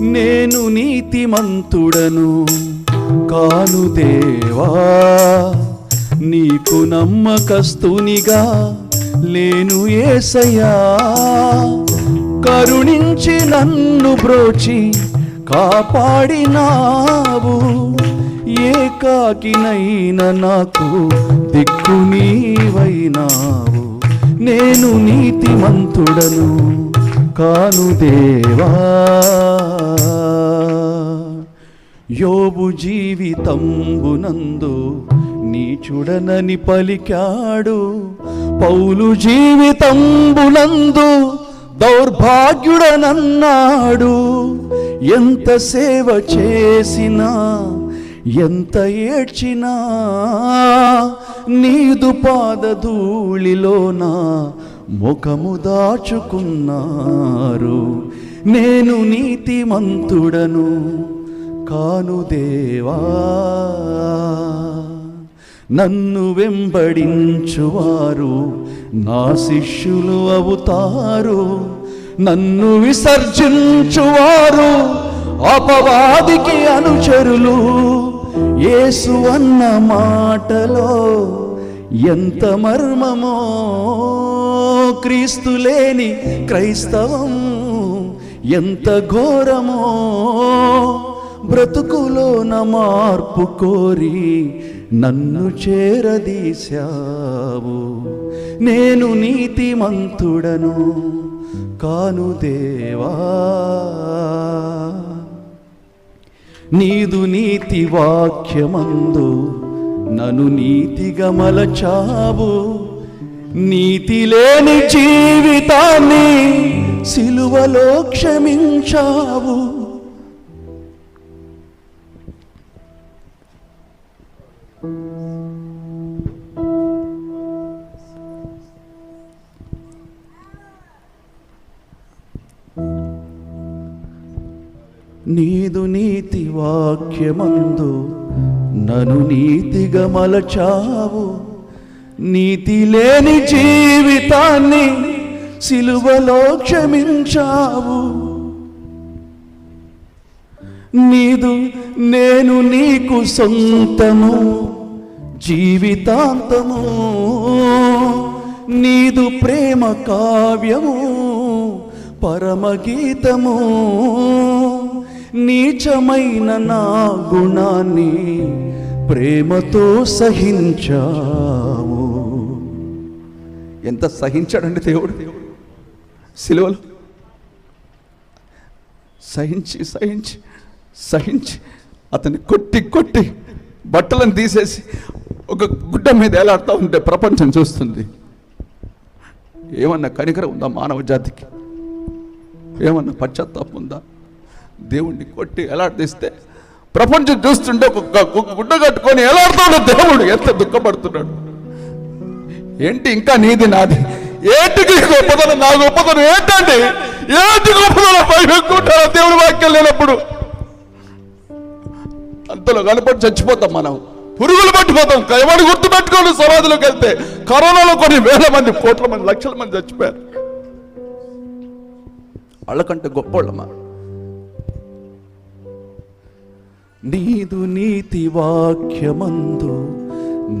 నేను నీతిమంతుడను. కాను దేవా నీకు నమ్మకస్తునిగా లేను ఏసయ్యా. కరుణించి నన్ను బ్రోచి కాపాడినావు. ఏకాకినైన నాకు దిక్కు నీవైనావు నేను నీతిమంతుడను. కాను దేవా. యోబు జీవితంబునందు నీచుడనని పలికాడు. పౌలు జీవితంబునందు దౌర్భాగ్యుడనన్నాడు. ఎంత సేవ చేసినా ఎంత ఏడ్చినా నీదు పాదధూళిలోన ముఖము దాచుకున్నారు. నేను నీతిమంతుడను కాను దేవా. నన్ను వెంబడించువారు నా శిష్యులు అవుతారు. నన్ను విసర్జించువారు అపవాదికి అనుచరులు. యేసు అన్న మాటలో ఎంత మర్మమో క్రీస్తు లేని క్రైస్తవం. ఎంత ఘోరమో బ్రతుకులోన మార్పు కోరి నన్ను చేరదీశావు. నేను నీతిమంతుడను కాను దేవా. నీదు నీతి వాక్యమందు నను నీతిగా మలచావు. నీతి లేని జీవితాన్ని సిలువలో క్షమించావు. నీదు నీతి వాక్యమందు నను నీతిగా మలచావు. నీతి లేని జీవితాన్ని సిలువలో క్షమించావు. నీదు నేను నీకు సొంతము జీవితాంతము. నీదు ప్రేమ కావ్యము పరమగీతము. నీచమైన నా గుణాన్ని ప్రేమతో సహించావు ఎంత సహించాడండి దేవుడు? సిలువలు. సహించి సహించి సహించి అతన్ని కొట్టి కొట్టి బట్టలను తీసేసి ఒక గుడ్డ మీద ఎలాడుతూ ఉంటే ప్రపంచం చూస్తుంది. ఏమన్నా కనికరం ఉందా మానవ జాతికి? ఏమన్నా పశ్చాత్తాపం ఉందా? దేవుణ్ణి కొట్టి ఎలాడదీస్తే ప్రపంచం చూస్తుంటే ఒక గుడ్డ కట్టుకొని ఎలాడుతాడు దేవుడు ఎంత దుఃఖపడుతున్నాడు. ఏంటి ఇంకా నీది నాది? ఏంటికి గొప్పతనం నా గొప్పతనం ఏంటండి? ఏంటి గొప్పతనం పై దేవుడి వాక్యం లేనప్పుడు. అంతలో కనపడి చచ్చిపోతాం మనం. పురుగులు పట్టిపోతాం. ఎవరు గుర్తు పెట్టుకోండి సమాధిలోకి వెళ్తే కరోనాలో కొన్ని వేల మంది కోట్ల మంది లక్షల మంది చచ్చిపోయారు. వాళ్ళకంటే గొప్పోళ్ళమా? నీదు నీతి వాక్యమందు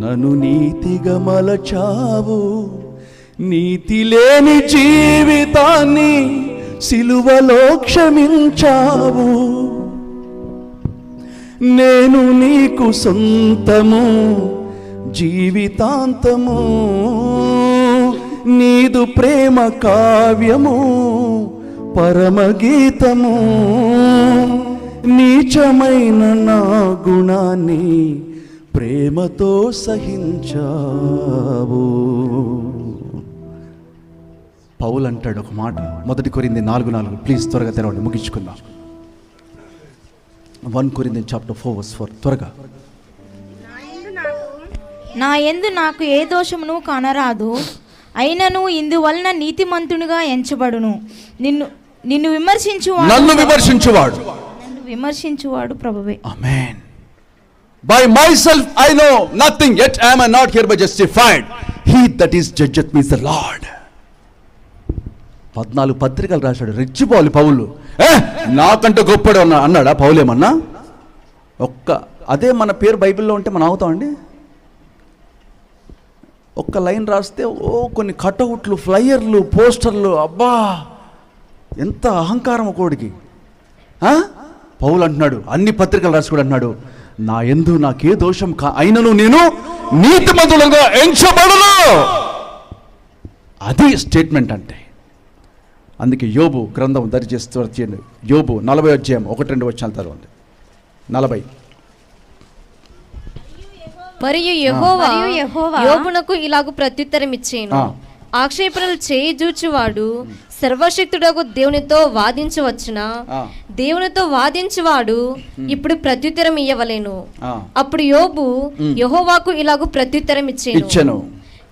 నను నీతిగా మలచావు. నీతి లేని జీవితాన్ని సిలువలో క్షమించావు. నేను నీకు సొంతము జీవితాంతము. నీదు ప్రేమ కావ్యము పరమగీతము. నీచమైన నా గుణాన్ని ప్రేమతో సహించావు. పౌలు అంటాడు ఒక మాట మొదటి కొరింది నాలుగు నాలుగు. ప్లీజ్ త్వరగా తెరవండి ముగించుకుందాం. వన్ కొరింది చాప్టర్ ఫోర్ వర్స్ ఫోర్. త్వరగా. నా యందు నాకు ఏ దోషమును కానరాదు. అయినను ఇందువలన నీతిమంతునిగా ఎంచబడును. నిన్ను నిన్ను విమర్శించువాడు. నన్ను విమర్శించువాడు. విమర్శించువాడు ప్రభువే. ఆమేన్ by myself I know nothing at am I not here by justified he that is me means the Lord పద్నాలుగు పత్రికలు రాశాడు రెచ్చిపోవాలి పౌలు. ఏ నాకంటే గొప్పడు అన్నా అన్నాడా పౌలేమన్నా ఒక్క అదే మన పేరు బైబిల్లో ఉంటే మనం అవుతామండి ఒక్క లైన్ రాస్తే ఓ కొన్ని కటౌట్లు ఫ్లయర్లు పోస్టర్లు అబ్బా! ఎంత అహంకారం కోడికి. పౌలు అంటున్నాడు అన్ని పత్రికలు రాసి కూడా అంటున్నాడు నా ఎందు నాకే దోషం కా అయినను నేను నీతిమంతులుగా ఎంచబడను. అది స్టేట్మెంట్ అంటే. అందుకే యోబు గ్రంథం దరిచేస్తూ యోబు నలభై అధ్యాయం ఒకటి రెండు వచ్చిన తర్వాత నలభై. మరియు యెహోవా మరియు యెహోవా యోబునకు ఇలాగు ప్రత్యుత్తరం ఇచ్చేను. ఆక్షేపణలు చేయి జూచువాడు సర్వశక్తుడకు దేవునితో వాదించవచ్చున. దేవునితో వాదించువాడు ఇప్పుడు ప్రత్యుత్తరం ఇయ్యవలేను. ఆ. అప్పుడు యోబు యెహోవాకు ఇలాగు ప్రత్యుత్తరం ఇచ్చేను.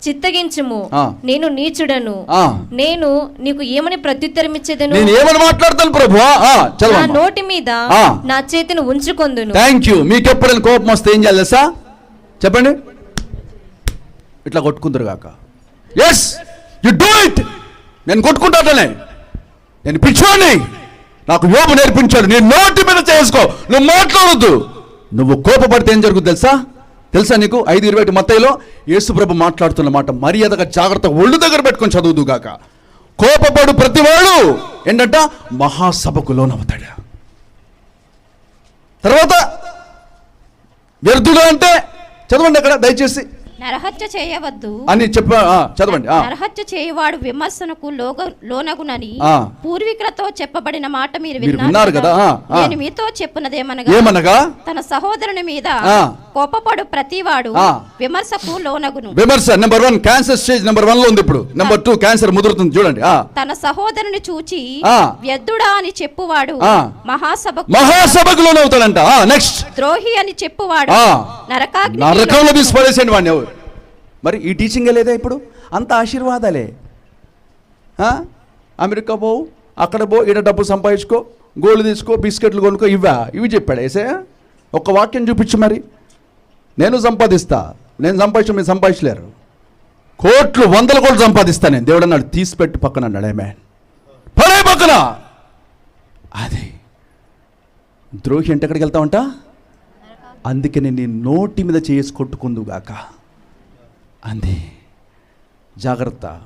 చిత్తగించుము. నేను నీచుడను. నేను నీకు ఏమని ప్రత్యుత్తరం ఇచ్చేదను? నేను ఏమని మాట్లాడతాను ప్రభు? నా నోటి మీద. నా చేతిని ఉంచుకొందును. థ్యాంక్ యూ మీకు ఎప్పుడైనా కోపం వస్తే ఏం చేయాలి తెలుసా? చెప్పండి. ఇట్లా కొట్టుకుందరు కాక. ఎస్ యు డూ ఇట్ నేను కొట్టుకుంటానే నేను పిచ్చోని నాకు యోపు నేర్పించాడు. నేను నోటి మీద చేసుకో. నువ్వు మాట్లాడొద్దు. నువ్వు కోపపడితే ఏం జరుగుతుంది తెలుసా? తెలుసా నీకు? ఐదు ఇరవై ఒకటి మత్తయిలో యేసుప్రభు మాట్లాడుతున్న మాట మర్యాదగా జాగ్రత్తగా ఒళ్ళు దగ్గర పెట్టుకొని చదువుదు కాక కోపపడు ప్రతివాడు. ఏంటంట? మహాసభకు లోనవుతాడు. తర్వాత వ్యర్థుడు అంటే చదవండి అక్కడ దయచేసి. నరహత్య చేయవద్దు అని చెప్ప చదవండి. నరహత్య చేయవాడు విమర్శనకు లోగ లోనగునని. పూర్వీకులతో చెప్పబడిన మాట మీరు విన్నారు కదా. నేను మీతో చెప్పున్నదేమనగా ఏమనగా తన సహోదరుని మీద. కోపపడు ప్రతివాడు. విమర్శకు లోనగును విమర్శ number one cancer stage number వన్లో ఉంది ఇప్పుడు నెంబర్ టూ క్యాన్సర్ ముదురుతుంది చూడండి తన సహోదరుని చూచి. వ్యర్థుడా అని చెప్పువాడు ఆ. మహాసభకు లోనవుతాడంట నెక్స్ట్ ద్రోహి అని చెప్పువాడు. నరకాగ్ని నరకంలో తీసి పడేసేయండి వాడిని ఎవరు మరి ఈ టీచింగే లేదా ఇప్పుడు? అంత ఆశీర్వాదాలే. అమెరికా పోవు అక్కడ పో ఈడ డబ్బు సంపాదించుకో గోల్డ్ తీసుకో బిస్కెట్లు కొనుక్కో ఇవ్వా. ఇవి చెప్పాడు ఏసే? ఒక వాక్యం చూపించు మరి. నేను సంపాదిస్తా. నేను సంపాదించు మీరు సంపాదించలేరు. కోట్లు వందల కోట్లు సంపాదిస్తా నేను. దేవుడు అన్నాడు తీసి పెట్టి పక్కన అన్నాడు ఏమే పడే పక్కన. అది. ద్రోహి అంటే ఎక్కడికి వెళ్తా ఉంటా? అందుకే నీ నోటి మీద చేసి కొట్టుకుందుగాక. అంది. జాగ్రత్త.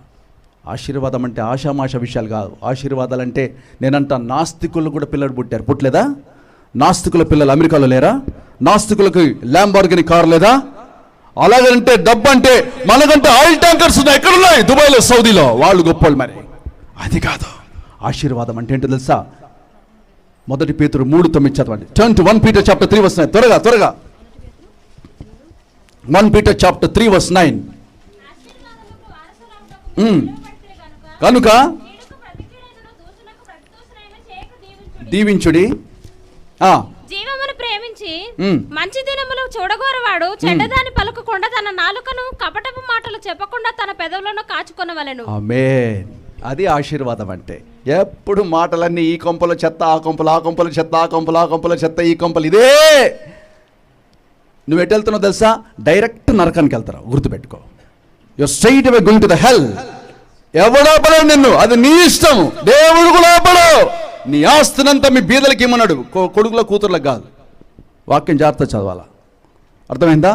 ఆశీర్వాదం అంటే ఆషామాష విషయాలు కాదు. ఆశీర్వాదాలు అంటే నేనంట నాస్తికులు కూడా పిల్లలు పుట్టారు. పుట్టలేదా? నాస్తికుల పిల్లలు అమెరికాలో లేరా? నాస్తికులకి ల్యాంబార్గిని కారు లేదా? అలాగంటే డబ్బు అంటే మనకంటే ఆయిల్ ట్యాంకర్స్ ఉన్నాయి. ఎక్కడున్నాయి? దుబాయ్లో సౌదీలో. వాళ్ళు గొప్పలు మరి. అది కాదు. ఆశీర్వాదం అంటే ఏంటో తెలుసా? మొదటి పేతురు మూడు తొమ్మిది చదవండి. Turn to one Peter chapter three వస్తున్నాయి త్వరగా త్వరగా. One Peter chapter three verse nine. కనుక దీవించుడి. ఆ, జీవమును ప్రేమించి. మంచి దినములు చూడగోరవాడు చెడ్డదాని పలకకుండా తన నాలుకను కపటపు మాటలు చెప్పకుండా తన పెదవులను కాచుకొనవలెను. ఆమేన్. అది ఆశీర్వాదం అంటే. ఎప్పుడు మాటలన్నీ ఈ కొంపలో చెత్త ఆ కొంపలు ఆ కొంపలు చెత్త ఆ కొంపలు ఆ కొంపలో చెత్త ఈ కొంపలు ఇదే. నువ్వు ఎటు వెళ్తున్నావు తెలుసా? డైరెక్ట్ నరకానికి వెళ్తున్నావు గుర్తుపెట్టుకో. You straight away going to the hell ఎవడాపడవు నిన్ను. అది నీ ఇష్టం. దేవుడు కూడా ఆపడు నీ ఆస్తినంతా మీ బీదలకి ఇమ్మన్నాడు. కొడుకుల కూతుర్లకు కాదు. వాక్యం జాగ్రత్త చదవాలా? అర్థమైందా?